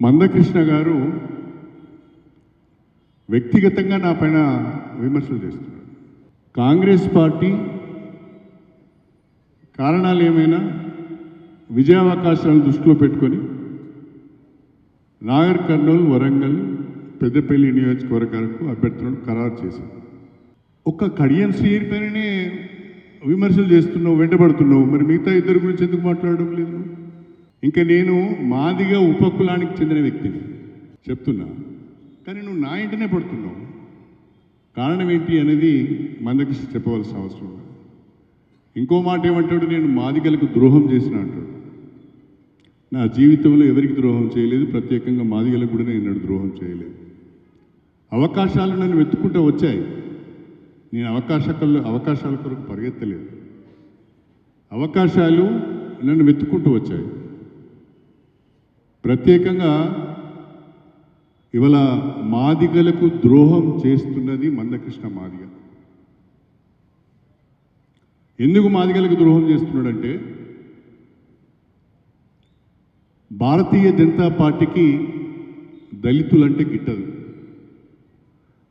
మందకృష్ణ గారు వ్యక్తిగతంగా నా పైన విమర్శలు చేస్తున్నారు. కాంగ్రెస్ పార్టీ కారణాలు ఏమైనా విజయావకాశాలను దృష్టిలో పెట్టుకొని నాగర్ కర్నూలు వరంగల్ పెద్దపల్లి నియోజకవర్గాలకు అభ్యర్థులను ఖరారు చేశారు ఒక్క కడియం శ్రీహరి పైననే విమర్శలు చేస్తున్నావు వెంటబడుతున్నావు. మరి మిగతా ఇద్దరు గురించి ఎందుకు మాట్లాడడం లేదు? నువ్వు? ఇంకా నేను మాదిగా ఉపకులానికి చెందిన వ్యక్తిని చెప్తున్నా. కానీ నువ్వు నా ఇంటనే పడుతున్నావు. కారణం ఏంటి అనేది మందకృష్ణ చెప్పవలసిన అవసరం ఇంకో మాట ఏమంటాడు? నేను మాదిగలకు ద్రోహం చేసిన అంటాడు. నా జీవితంలో ఎవరికి ద్రోహం చేయలేదు. ప్రత్యేకంగా మాదిగలకు కూడా నేను ద్రోహం చేయలేదు. అవకాశాలు నన్ను వెతుక్కుంటూ వచ్చాయి. నేను అవకాశాలు అవకాశాల కొరకు పరిగెత్తలేదు. అవకాశాలు నన్ను వెతుక్కుంటూ వచ్చాయి. ప్రత్యేకంగా ఇవాళ మాదిగలకు ద్రోహం చేస్తున్నది మందకృష్ణ మాదిగ. ఎందుకు మాదిగలకు ద్రోహం చేస్తున్నాడంటే భారతీయ జనతా పార్టీకి దళితులంటే గిట్టదు.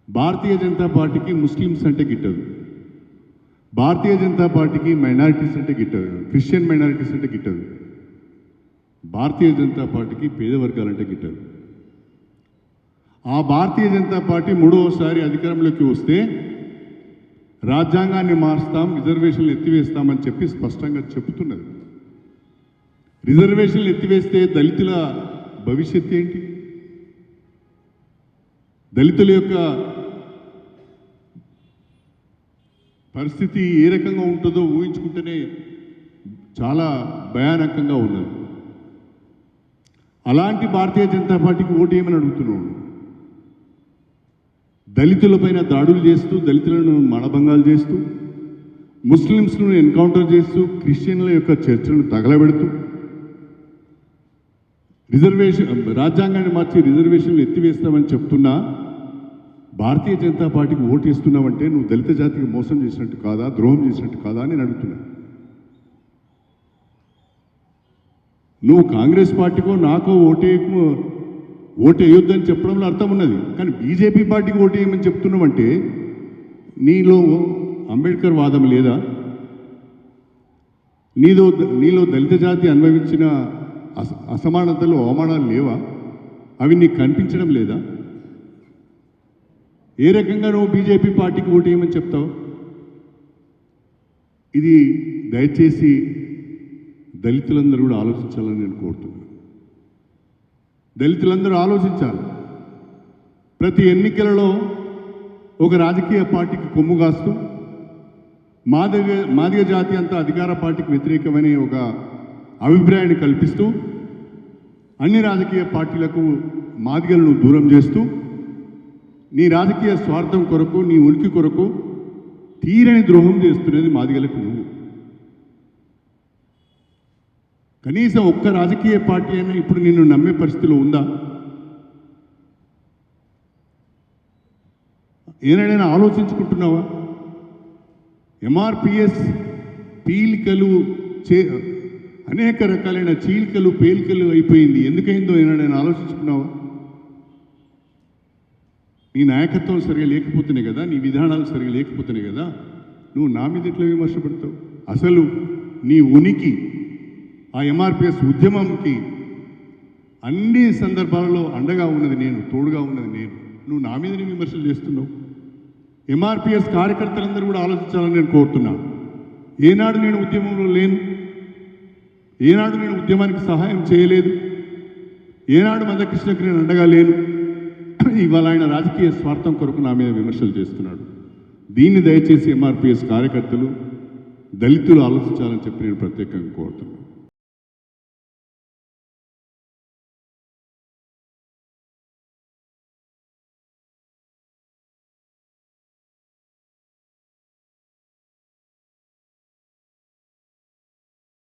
భారతీయ జనతా పార్టీకి ముస్లిమ్స్ అంటే గిట్టదు. భారతీయ జనతా పార్టీకి మైనారిటీస్ అంటే గిట్టదు. క్రిస్టియన్ మైనారిటీస్ అంటే గిట్టదు. భారతీయ జనతా పార్టీకి పేద వర్గాలంటే గిట్టదు. ఆ భారతీయ జనతా పార్టీ మూడవసారి అధికారంలోకి వస్తే రాజ్యాంగాన్ని మారుస్తాం రిజర్వేషన్లు ఎత్తివేస్తామని చెప్పి స్పష్టంగా చెబుతున్నది. రిజర్వేషన్లు ఎత్తివేస్తే దళితుల భవిష్యత్ ఏంటి? దళితుల యొక్క పరిస్థితి ఏ రకంగా ఉంటుందో ఊహించుకుంటేనే చాలా భయానకంగా ఉన్నది. అలాంటి భారతీయ జనతా పార్టీకి ఓటు ఏమని అడుగుతున్నాడు దళితులపైన దాడులు చేస్తూ దళితులను మడభంగాలు చేస్తూ ముస్లిమ్స్ను ఎన్కౌంటర్ చేస్తూ క్రిస్టియన్ల యొక్క చర్చలను తగలబెడుతూ రిజర్వేషన్ రాజ్యాంగాన్ని మార్చి రిజర్వేషన్లు ఎత్తివేస్తామని చెప్తున్నా భారతీయ జనతా పార్టీకి ఓటు వేస్తున్నావంటే నువ్వు దళిత జాతికి మోసం చేసినట్టు కాదా ద్రోహం చేసినట్టు కాదా అని అడుగుతున్నాను నువ్వు కాంగ్రెస్ పార్టీకో నాకో ఓటే ఓటు వేయొద్దని చెప్పడంలో అర్థం ఉన్నది. కానీ బీజేపీ పార్టీకి ఓటు వేయమని చెప్తున్నావంటే నీలో అంబేద్కర్ వాదం లేదా? నీలో నీలో దళిత జాతి అనుభవించిన అస అసమానతలు అవమానాలు లేవా? అవి నీకు కనిపించడం లేదా? ఏ రకంగా నువ్వు బీజేపీ పార్టీకి ఓటు వేయమని చెప్తావు? ఇది దయచేసి దళితులందరూ కూడా ఆలోచించాలని నేను కోరుతున్నాను. దళితులందరూ ఆలోచించాలి. ప్రతి ఎన్నికలలో ఒక రాజకీయ పార్టీకి కొమ్ము కాస్తూ మాదిగ మాదిగ జాతి అంతా అధికార పార్టీకి వ్యతిరేకమని ఒక అభిప్రాయాన్ని కల్పిస్తూ అన్ని రాజకీయ పార్టీలకు మాదిగలను దూరం చేస్తూ నీ రాజకీయ స్వార్థం కొరకు నీ ఉనికి కొరకు తీరని ద్రోహం చేస్తున్నది మాదిగలకు నువ్వు. కనీసం ఒక్క రాజకీయ పార్టీ అయినా ఇప్పుడు నిన్ను నమ్మే పరిస్థితిలో ఉందా? ఏనాడైనా ఆలోచించుకుంటున్నావా? ఎంఆర్పిఎస్ పీలికలు చే అనేక రకాలైన చీలికలు పేలికలు అయిపోయింది. ఎందుకైందో ఏనాడైనా ఆలోచించుకున్నావా? నీ నాయకత్వం సరిగా లేకపోతేనే కదా నీ విధానాలు సరిగా లేకపోతేనే కదా నువ్వు నా మీద ఎట్లా విమర్శపడతావు? అసలు నీ ఉనికి ఆ ఎంఆర్పిఎస్ ఉద్యమంకి అన్ని సందర్భాలలో అండగా ఉన్నది నేను తోడుగా ఉన్నది నేను. నువ్వు నా మీదనే విమర్శలు చేస్తున్నావు. ఎంఆర్పిఎస్ కార్యకర్తలందరూ కూడా ఆలోచించాలని నేను కోరుతున్నాను ఏనాడు నేను ఉద్యమంలో లేను. ఏనాడు నేను ఉద్యమానికి సహాయం చేయలేదు. ఏనాడు మందకృష్ణకి నేను అండగా లేను. ఇవాళ ఆయన రాజకీయ స్వార్థం కొరకు నా మీద విమర్శలు చేస్తున్నాడు. దీన్ని దయచేసి ఎంఆర్పిఎస్ కార్యకర్తలు దళితులు ఆలోచించాలని చెప్పి నేను ప్రత్యేకంగా కోరుతున్నాను.